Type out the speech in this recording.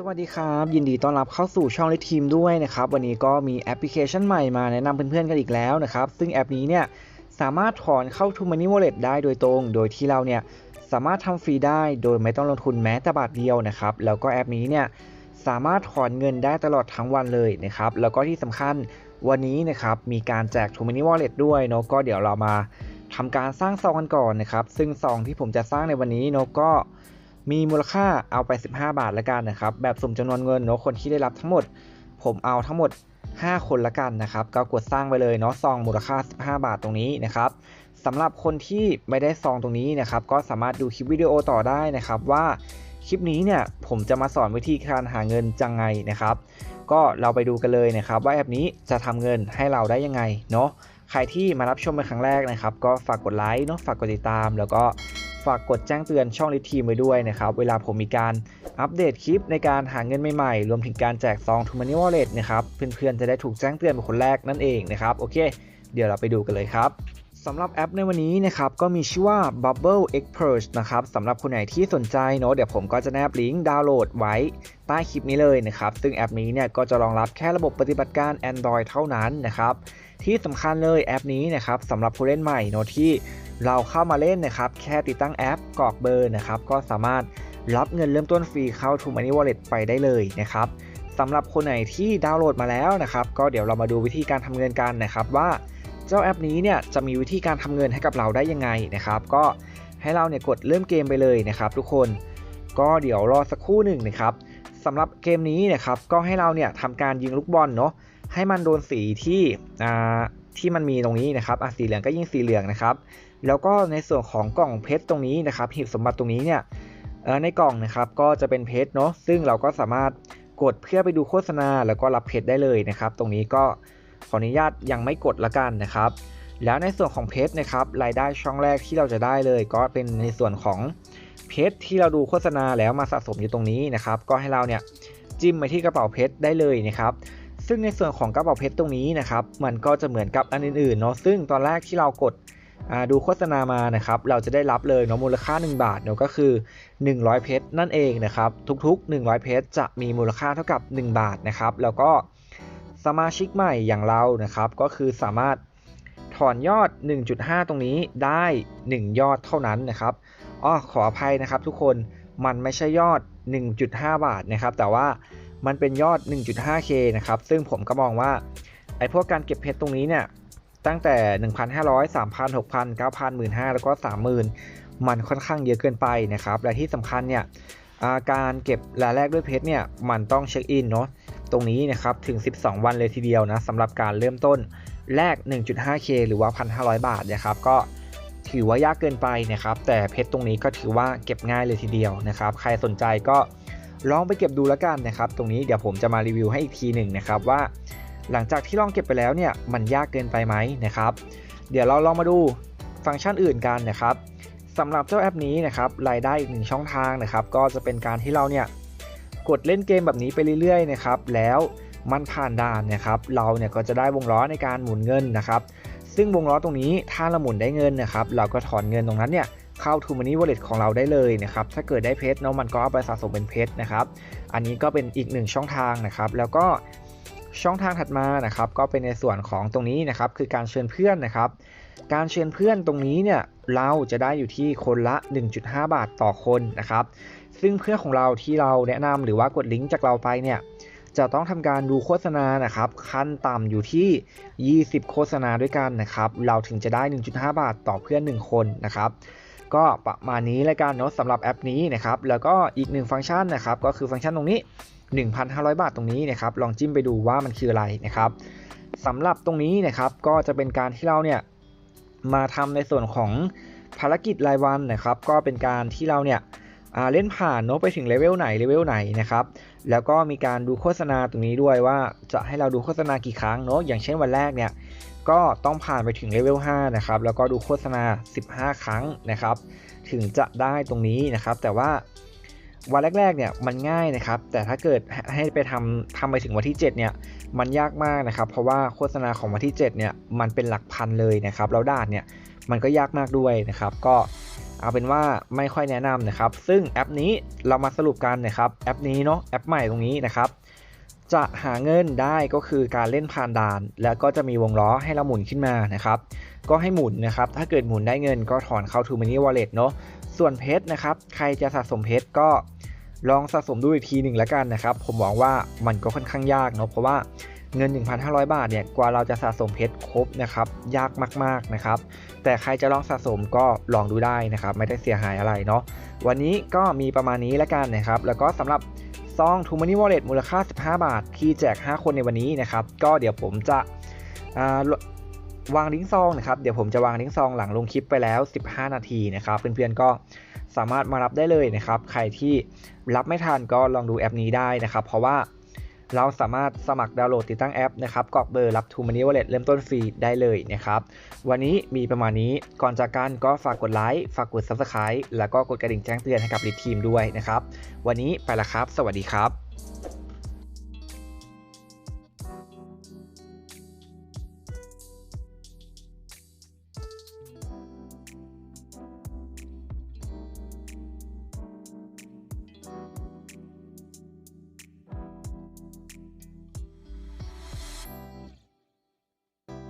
สวัสดีครับ ยินดีต้อนรับเข้าสู่ช่องลิทีมด้วยนะครับวันนี้ก็มีแอปพลิเคชันใหม่มาแนะนำเพื่อนๆกันอีกแล้วนะครับ ซึ่งแอปนี้เนี่ยสามารถถอนเข้า t ู Money Wallet ได้โดยตรง โดยที่เราเนี่ยสามารถทำฟรีได้โดยไม่ต้องลงทุนแม้แต่บาทเดียวนะครับ แล้วก็แอปนี้เนี่ยสามารถถอนเงินได้ตลอดทั้งวันเลยนะครับ แล้วก็ที่สำคัญวันนี้นะครับมีการแจก t ู Money Wallet ด้วยเนาะก็เดี๋ยวเรามาทำการสร้างซองกันก่อนนะครับซึ่งซองที่ผมจะสร้างในวันนี้เนาะก็ มีมูลค่าเอาไป 15 บาทละกันนะครับ แบบสุ่มจำนวนเงินเนาะคนที่ได้รับทั้งหมด ผมเอาทั้งหมด 5 คนละกันนะครับ ก็กดสร้างไปเลยเนาะซองมูลค่า 15 บาทตรงนี้นะครับสำหรับคนที่ไม่ได้ซองตรงนี้นะครับ ก็สามารถดูคลิปวิดีโอต่อได้นะครับว่าคลิปนี้เนี่ยผมจะมาสอนวิธีการหาเงินจังไงนะครับ ก็เราไปดูกันเลยนะครับ ว่าแอปนี้จะทำเงินให้เราได้ยังไงเนาะใครที่มารับชมเป็นครั้งแรกนะครับ ก็ฝากกดไลค์เนาะฝากกดติดตาม แล้วก็ ฝากกดแจ้งเตือนช่องลิทีมไว้ด้วยนะครับ เวลาผมมีการอัปเดตคลิปในการหาเงินใหม่ๆ รวมถึงการแจกซองทูมันนี่วอลเล็ตนะครับ เพื่อนๆ จะได้ถูกแจ้งเตือนเป็นคนแรกนั่นเองนะครับ โอเค เดี๋ยวเราไปดูกันเลยครับ สำหรับแอปในวันนี้นะครับก็มีชื่อว่า Bubble Expert นะครับสำหรับคนไหนที่สนใจเนาะเดี๋ยวผมก็จะแนบลิงก์ดาวน์โหลดไว้ใต้คลิปนี้เลยนะครับ ซึ่งแอปนี้เนี่ยก็จะรองรับแค่ระบบปฏิบัติการ Android เท่านั้นนะครับ ที่สำคัญเลยแอปนี้นะครับสำหรับผู้เล่นใหม่เนาะที่เราเข้ามาเล่นนะครับ แค่ติดตั้งแอปกรอกเบอร์นะครับ ก็สามารถรับเงินเริ่มต้นฟรีเข้า t ู Money Wallet ไปได้เลยนะครับสำหรับคนไหนที่ดาวน์โหลดมาแล้วนะครับ ก็เดี๋ยวเรามาดูวิธีการทำเงินกันนะครับว่า เจ้าแอปนี้เนี่ยจะมีวิธีการทำเงินให้กับเราได้ยังไงนะครับ ก็ให้เราเนี่ยกดเริ่มเกมไปเลยนะครับ ทุกคนก็เดี๋ยวรอสักครู่หนึ่งนะครับสำหรับเกมนี้นะครับก็ให้เราเนี่ยทำการยิงลูกบอลเนาะให้มันโดนสีที่อ่าที่มันมีตรงนี้นะครับอะสีเหลืองก็ยิงสีเหลืองนะครับ แล้วก็ในส่วนของกล่องเพชรตรงนี้นะครับหีบสมบัติตรงนี้เนี่ยในกล่องนะครับก็จะเป็นเพชรเนาะซึ่งเราก็สามารถกดเพื่อไปดูโฆษณาแล้วก็รับเพชรได้เลยนะครับ ตรงนี้ก็ ขออนุญาตยังไม่กดละกันนะครับ แล้วในส่วนของเพชรนะครับรายได้ช่องแรกที่เราจะได้เลย ก็เป็นในส่วนของเพชรที่เราดูโฆษณาแล้วมาสะสมอยู่ตรงนี้นะครับ ก็ให้เราเนี่ยจิ้มไปที่กระเป๋าเพชรได้เลยนะครับซึ่งในส่วนของกระเป๋าเพชรตรงนี้นะครับ มันก็จะเหมือนกับอันอื่นๆเนาะซึ่งตอนแรกที่เรากดดูโฆษณามานะครับ เราจะได้รับเลยเนาะมูลค่า 1 บาทเนาะก็คือ 100 เพชรนั่นเองนะครับ ทุกๆ 100 เพชรจะมีมูลค่าเท่ากับ 1 บาทนะครับ แล้วก็ สมาชิกใหม่อย่างเรานะครับ ก็คือสามารถถอนยอด 1.5 ตรงนี้ได้ 1 ยอดเท่านั้นนะครับอ๋อขออภัยนะครับ ทุกคนมันไม่ใช่ยอด 1.5 บาทนะครับ แต่ว่ามันเป็นยอด 1.5k นะครับ ซึ่งผมก็มองว่าไอ้พวกการเก็บเพชรตรงนี้เนี่ย ตั้งแต่ 1,500 3,000 6,000 9,000 15,000 แล้วก็ 30,000 มันค่อนข้างเยอะเกินไปนะครับ และที่สำคัญเนี่ย การเก็บรายแรกด้วยเพชรเนี่ย มันต้องเช็คอินเนาะ ตรงนี้นะครับถึง 12 วันเลยทีเดียวนะสำหรับการเริ่มต้นแรก 1.5k หรือว่า 1,500 บาทนะครับก็ถือว่ายากเกินไปนะครับแต่เพชรตรงนี้ก็ถือว่าเก็บง่ายเลยทีเดียวนะครับใครสนใจก็ลองไปเก็บดูแล้วกันนะครับตรงนี้เดี๋ยวผมจะมารีวิวให้อีกทีหนึ่งนะครับว่า หลังจากที่ลองเก็บไปแล้วเนี่ยมันยากเกินไปไหมนะครับ เดี๋ยวเราลองมาดูฟังก์ชันอื่นกันนะครับสำหรับเจ้าแอปนี้นะครับรายได้อีกหนึ่งช่องทางนะครับ ก็จะเป็นการที่เราเนี่ย กดเล่นเกมแบบนี้ไปเรื่อยๆนะครับแล้วมันผ่านด่านนะครับเราเนี่ยก็จะได้วงล้อในการหมุนเงินนะครับ ซึ่งวงล้อตรงนี้ถ้าเราหมุนได้เงินนะครับเราก็ถอนเงินตรงนั้นเนี่ยเข้า t ูมันนี่วอลเล็ตของเราได้เลยนะครับ ถ้าเกิดได้เพชรเนาะมันก็เอาไปสะสมเป็นเพชรนะครับ อันนี้ก็เป็นอีกหนึ่งช่องทางนะครับ แล้วก็ช่องทางถัดมานะครับ ก็เป็นในส่วนของตรงนี้นะครับ คือการเชิญเพื่อนนะครับ การเชิญเพื่อนตรงนี้เนี่ยเราจะได้อยู่ที่คนละ 1.5 บาทต่อคนนะครับ ซึ่งเพื่อนของเราที่เราแนะนำหรือว่ากดลิงก์จากเราไปเนี่ยจะต้องทำการดูโฆษณานะครับ ขั้นต่ำอยู่ที่ 20 โฆษณาด้วยกันนะครับ เราถึงจะได้ 1.5 บาทต่อเพื่อน 1 คนนะครับ ก็ประมาณนี้แล้วกันเนาะสำหรับแอปนี้นะครับ แล้วก็อีกหนึ่งฟังก์ชันนะครับ ก็คือฟังก์ชันตรงนี้ 1,500 บาทตรงนี้นะครับ ลองจิ้มไปดูว่ามันคืออะไรนะครับสำหรับตรงนี้นะครับ ก็จะเป็นการที่เราเนี่ย มาทำในส่วนของภารกิจรายวันนะครับ ก็เป็นการที่เราเนี่ยเล่นผ่านเนาะไปถึงเลเวลไหนเลเวลไหนนะครับ แล้วก็มีการดูโฆษณาตรงนี้ด้วยว่าจะให้เราดูโฆษณากี่ครั้งเนาะอย่างเช่นวันแรกเนี่ยก็ต้องผ่านไปถึงเลเวล5นะครับแล้วก็ดูโฆษณา 15 ครั้งนะครับ ถึงจะได้ตรงนี้นะครับ แต่ว่า วันแรกๆเนี่ยมันง่ายนะครับ แต่ถ้าเกิดให้ไปทำทำไปถึงวันที่ 7 เนี่ย มันยากมากนะครับ เพราะว่าโฆษณาของวันที่ 7 เนี่ย มันเป็นหลักพันเลยนะครับ แล้วด่านเนี่ย มันก็ยากมากด้วยนะครับ ก็เอาเป็นว่าไม่ค่อยแนะนำนะครับ ซึ่งแอปนี้เรามาสรุปกันนะครับ แอปนี้เนาะ แอปใหม่ตรงนี้นะครับ จะหาเงินได้ก็คือการเล่นผ่านด่าน แล้วก็จะมีวงล้อให้เราหมุนขึ้นมานะครับก็ให้หมุนนะครับถ้าเกิดหมุนได้เงินก็ถอนเข้า t ู Money Wallet เนาะส่วนเพชรนะครับใครจะสะสมเพชรก็ลองสะสมดูอีกทีหนึ่งแล้วกันนะครับ ผมมองว่ามันก็ค่อนข้างยากเนาะเพราะว่าเงิน 1,500 บาทเนี่ยกว่าเราจะสะสมเพชรครบนะครับยากมากๆนะครับ แต่ใครจะลองสะสมก็ลองดูได้นะครับ ไม่ได้เสียหายอะไรเนาะวันนี้ก็มีประมาณนี้แล้วกันนะครับ แล้วก็สำหรับ ซอง t ู Money Wallet มูลค่า 15 บาท ที่แจก 5 คนในวันนี้นะครับ ก็เดี๋ยวผมจะวางลิงก์ซองนะครับ เดี๋ยวผมจะวางลิงก์ซองหลังลงคลิปไปแล้ว 15 นาทีนะครับ เพื่อนๆก็สามารถมารับได้เลยนะครับ ใครที่รับไม่ทันก็ลองดูแอปนี้ได้นะครับ เพราะว่า เราสามารถสมัครดาวน์โหลดติดตั้งแอปนะครับกรอกเบอร์รับ t ูมันนี่วอลเล็ตเริ่มต้นฟรีได้เลยนะครับ วันนี้มีประมาณนี้ก่อนจากกันก็ฝากกดไลค์ฝากกด Subscribe แล้วก็กดกระดิ่งแจ้งเตือนให้กับลิทีมด้วยนะครับ วันนี้ไปละครับ สวัสดีครับ